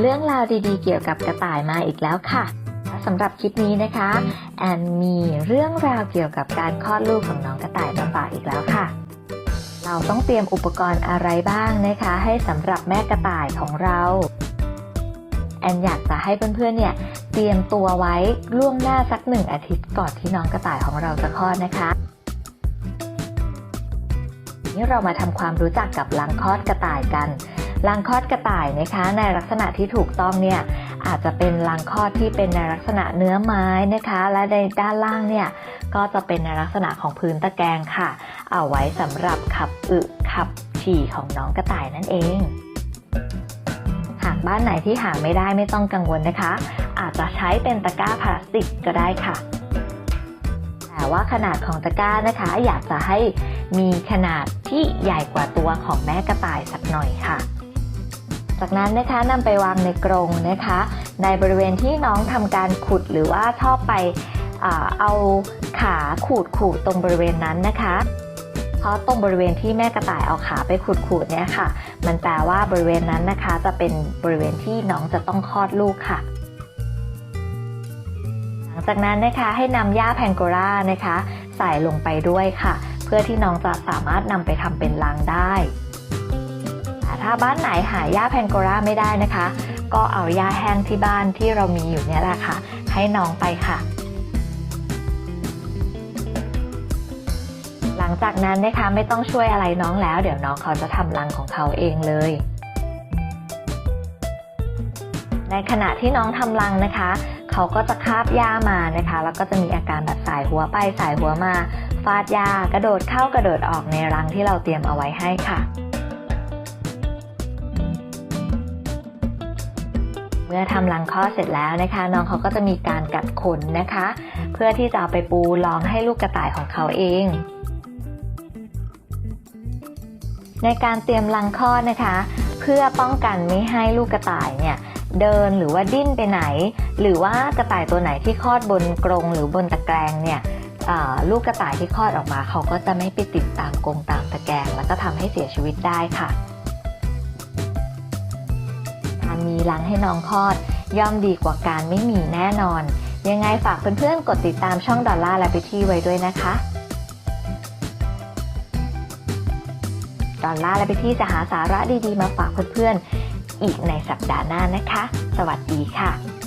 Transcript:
เรื่องราวดีๆ เกี่ยวกับกระต่ายมาอีกแล้วค่ะสำหรับคลิปนี้นะคะแอนมีเรื่องราวเกี่ยวกับการคลอดลูกของน้องกระต่ายมาฝากอีกแล้วค่ะ เราต้องเตรียมอุปกรณ์อะไรบ้างนะคะ ให้สำหรับแม่กระต่ายของเราแอนอยากจะให้เพื่อนๆเนี่ยเตรียมตัวไว้ล่วงหน้าสักหนึ่งอาทิตย์ก่อนที่น้องกระต่ายของเราจะคลอดนะคะนี่เรามาทำความรู้จักกับรังคลอดกระต่ายกัน รังคอดกระต่ายนะคะ ในลักษณะที่ถูกต้องเนี่ยอาจจะเป็นรังคอดที่เป็นในลักษณะเนื้อไม้นะคะ และในด้านล่างเนี่ยก็จะเป็นในลักษณะของพื้นตะแกรงค่ะ เอาไว้สำหรับขับอึขับฉี่ของน้องกระต่ายนั่นเองหากบ้านไหนที่หาไม่ได้ไม่ต้องกังวลนะคะ อาจจะใช้เป็นตะกร้าพลาสติกก็ได้ค่ะ แต่ว่าขนาดของตะกร้านะคะ อยากจะให้มีขนาดที่ใหญ่กว่าตัวของแม่กระต่ายสักหน่อยค่ะ จากนั้นนะคะนำไปวางในกรงนะคะ ในบริเวณที่น้องทำการขุดหรือว่าชอบไปอเอาขาขูดขูดตรงบริเวณนั้นนะคะ เพราะตรงบริเวณที่แม่กระต่ายเอาขาไปขูดขูดเนี่ยค่ะ มันแปลว่าบริเวณนั้นนะคะ จะเป็นบริเวณที่น้องจะต้องคลอดลูกค่ะหลังจากนั้นนะคะให้นำหญ้าแพงโกรานะคะ ใส่ลงไปด้วยค่ะ เพื่อที่น้องจะสามารถนำไปทำเป็นรังได้ ถ้าบ้านไหนหาหญ้าแพงโกราไม่ได้นะคะ ก็เอาหญ้าแห้งที่บ้านที่เรามีอยู่เนี่ยแหละค่ะ ให้น้องไปค่ะ หลังจากนั้นนะคะไม่ต้องช่วยอะไรน้องแล้ว เดี๋ยวน้องเขาจะทำรังของเขาเองเลย ในขณะที่น้องทำรังนะคะเขาก็จะคาบหญ้ามานะคะ แล้วก็จะมีอาการแบบสายหัวไปสายหัวมา ฟาดหญ้ากระโดดเข้ากระโดดออกในรังที่เราเตรียมเอาไว้ให้ค่ะ เมื่อทำรังคลอเสร็จแล้วนะคะ น้องเขาก็จะมีการกัดขนนะคะ เพื่อที่จะเอาไปปูรองให้ลูกกระต่ายของเขาเองในการเตรียมรังคลอดนะคะ เพื่อป้องกันไม่ให้ลูกกระต่ายเนี่ยเดินหรือว่าดิ้นไปไหน หรือว่ากระต่ายตัวไหนที่คลอดบนกรงหรือบนตะแกรงเนี่ยลูกกระต่ายที่คลอดออกมา เขาก็จะไม่ไปติดตามกรงตามตะแกรงแล้วก็ทำให้เสียชีวิตได้ค่ะ มีรังให้น้องคลอด ย่อมดีกว่าการไม่มีแน่นอน ยังไงฝากเพื่อนๆกดติดตามช่องดอลลาร์และพิธีไว้ด้วยนะคะดอลลาร์และพิธีจะหาสาระดีๆ มาฝากเพื่อนๆอีกในสัปดาห์หน้านะคะ สวัสดีค่ะ